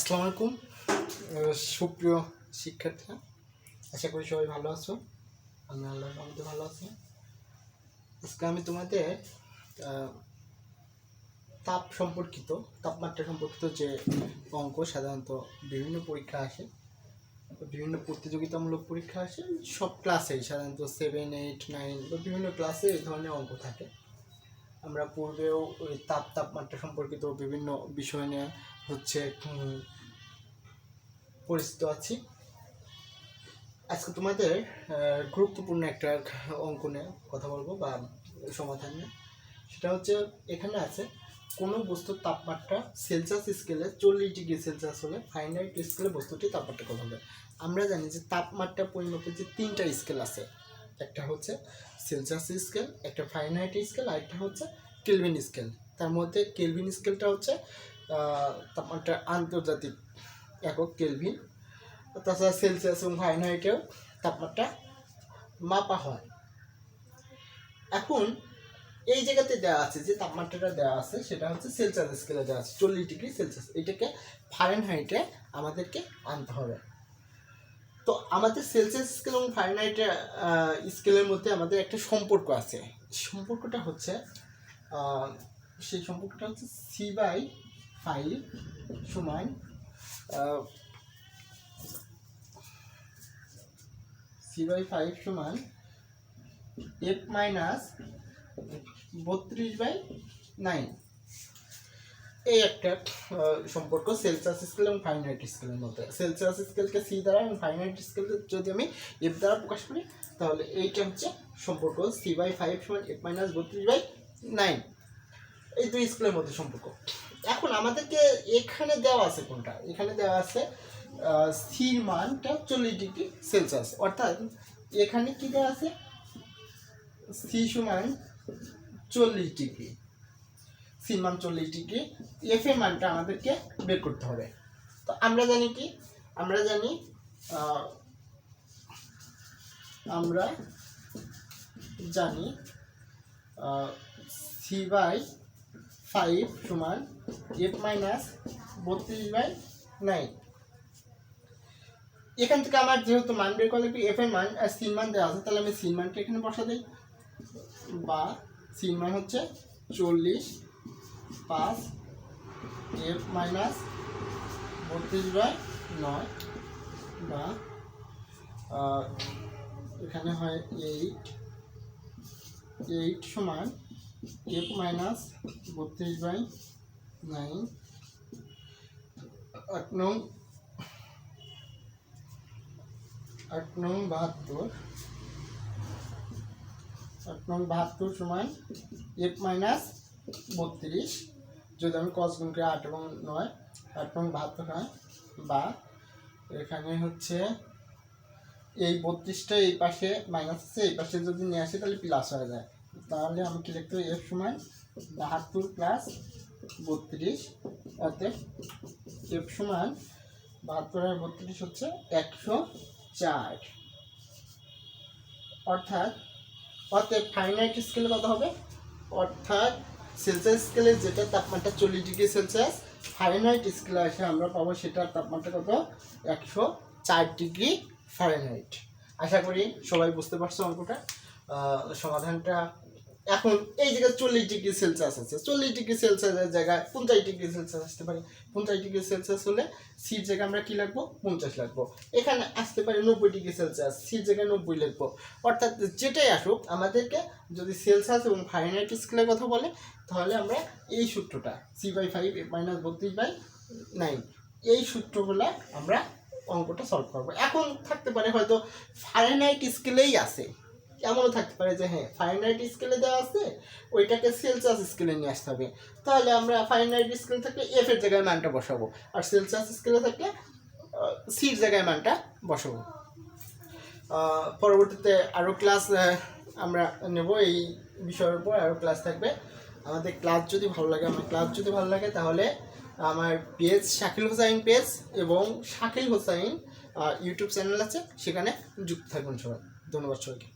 আসসালামু আলাইকুম। সুপ্রিয় শিক্ষার্থীরা, আশা করি সবাই ভালো আছো। আমি আল্লাহর রহমতে ভালো আছি। আজকে আমি তোমাদের তাপ সম্পর্কিত, তাপমাত্রা সম্পর্কিত যে অঙ্ক, সাধারণত বিভিন্ন পরীক্ষা আসে, বিভিন্ন প্রতিযোগিতামূলক পরীক্ষা আসে, সব ক্লাসেই সাধারণত সেভেন এইট নাইন বা বিভিন্ন ক্লাসে এই ধরনের অঙ্ক থাকে। আমরা পূর্বেও ওই তাপ তাপমাত্রা সম্পর্কিত বিভিন্ন বিষয় নিয়ে হচ্ছে পরিচিত আছি। আজকে তোমাদের গুরুত্বপূর্ণ একটা অঙ্ক নিয়ে কথা বলব বা সমাধান নিয়ে। সেটা হচ্ছে, এখানে আছে, কোনো বস্তুর তাপমাত্রা সেলসিয়াস স্কেলে চল্লিশ ডিগ্রি সেলসিয়াস হলে ফাইনাইট স্কেলে বস্তুটির তাপমাত্রা কত হবে? আমরা জানি যে তাপমাত্রা পরিমাপের যে তিনটা স্কেল আছে একটা হচ্ছে সেলসিয়াস স্কেল একটা ফাইনাইট স্কেল আর একটা হচ্ছে কেলভিন স্কেল তার মধ্যে কেলভিন স্কেলটা হচ্ছে তাপমাত্রা আন্তর্জাতিক একক কেলভিন তাছাড়া সেলসিয়াস এবং ফাইনহাইটেও তাপমাত্রা মাপা হয়। এখন এই জায়গাতে দেওয়া আছে, যে তাপমাত্রাটা দেওয়া আছে, সেটা হচ্ছে সেলসিয়াস স্কেলে দেওয়া আছে, চল্লিশ ডিগ্রি সেলসিয়াস এটাকে ফারেনহাইটে আমাদেরকে আনতে হবে। তো আমাদের সেলসিয়াস স্কেল এবং ফারেনহাইট স্কেলের মধ্যে আমাদের একটা সম্পর্ক আছে। সম্পর্কটা হচ্ছে সেই সম্পর্কটা হচ্ছে সি বাই ফাইভ সমান সি বাই ফাইভ সমান এফ মাইনাস বত্রিশ বাই নাইন এই একটা সম্পর্ক সেলসিয়াস স্কেল এবং ফাইনাইট স্কেলের মধ্যে। সেলসিয়াস স্কেলকে সি দ্বারা এবং ফাইনাইট স্কেলকে যদি আমি এফ দ্বারা প্রকাশ করি, তাহলে এইটা হচ্ছে সম্পর্ক সি বাই ফাইভ সমান এফ মাইনাস বত্রিশ বাই নাইন এই দুই স্কেলের মধ্যে সম্পর্ক। এখন আমাদেরকে এখানে দেওয়া আছে কোনটা? এখানে দেওয়া আছে স্থির মানটা চল্লিশ ডিগ্রি সেলসিয়াস অর্থাৎ এখানে কি দেওয়া আছে? সি সমান চল্লিশ ডিগ্রি। সি মান চল্লিশ ডিগ্রি এফ এর মানটা আমাদেরকে বের করতে হবে। তো আমরা জানি কি? আমরা জানি আমরা জানি সি বাই ফাইভ সমান এফ মাইনাস বত্রিশ বাই নাইন। এখান থেকে আমার যেহেতু মান বের করলে এফ এর মান আর সিন মান দেওয়া আছে, তাহলে আমি সিন মানটা এখানে বসা দিই। বা সিন মান হচ্ছে চল্লিশ পাঁচ, এফ মাইনাস বত্রিশ বাই নয় বা এখানে হয় এইট এইট সমান এফ মাইনাস বত্রিশ বাই নাইন। আট নং আট নং বাহাত্তর, আট নং বাহাত্তর সমান এফ মাইনাস বত্রিশ। যদি আমি কস গুণ করি আট এবং নয়, আট নং বাহাত্তর হয়, বা এখানে হচ্ছে এই বত্রিশটা এই পাশে মাইনাস আছে, এই পাশে যদি নিয়ে আসি তাহলে প্লাস হয়ে যায়। তাহলে আমি কি লিখতে এফ সমান বাহাত্তর প্লাস বত্রিশ, অতএব এফ সমান বাহাত্তর আর বত্রিশ হচ্ছে একশো চার। অর্থাৎ, অতএব ফাইনাইট স্কেলে কত হবে? অর্থাৎ সেলসিয়াস স্কেলে যেটা তাপমাত্রা চল্লিশ ডিগ্রি সেলসিয়াস ফারেনহাইট স্কেলে আসে আমরা পাবো সেটার তাপমাত্রা কত? একশো চার ডিগ্রি ফারেনহাইট আশা করি সবাই বুঝতে পারছ অঙ্কটা। সমাধানটা এখন এই জায়গায় চল্লিশ ডিগ্রি সেলসিয়াস আছে। চল্লিশ ডিগ্রি সেলসিয়াসের জায়গায় পঞ্চাশ ডিগ্রি সেলসিয়াস আসতে পারে। পঞ্চাশ ডিগ্রি সেলসিয়াস হলে সির জায়গায় আমরা কী লাগবো? পঞ্চাশ লাগবো। এখানে আসতে পারে নব্বই ডিগ্রি সেলসিয়াস, সির জায়গায় নব্বই লাগবো। অর্থাৎ যেটাই আসুক, আমাদেরকে যদি সেলসিয়াস এবং ফারেনহাইট স্কেলের কথা বলে, তাহলে আমরা এই সূত্রটা, সি বাই ফাইভ মাইনাস বত্রিশ বাই নাইন, এই সূত্রগুলো আমরা অঙ্কটা সলভ করব। এখন থাকতে পারে হয়তো ফারেনহাইট স্কেলেই আছে। এমনও থাকতে পারে যে হ্যাঁ ফারেনহাইট স্কেলে দেওয়া আছে, ওইটাকে সেলসিয়াস স্কেলে নিয়ে আসতে হবে। তাহলে আমরা ফারেনহাইট স্কেল থাকলে এফ এর জায়গায় মানটা বসাবো, আর সেলসিয়াস স্কেলে থাকলে সির জায়গায় মানটা বসাবো। পরবর্তীতে আরও ক্লাস আমরা নেব, এই বিষয়ের উপর আরও ক্লাস থাকবে। আমাদের ক্লাস যদি ভালো লাগে, আমার ক্লাস যদি ভালো লাগে, তাহলে আমার পেজ শাকিল হোসাইন পেজ এবং শাকিল হোসাইন ইউটিউব চ্যানেল আছে, সেখানে যুক্ত থাকবেন সবাই। ধন্যবাদ সবাইকে।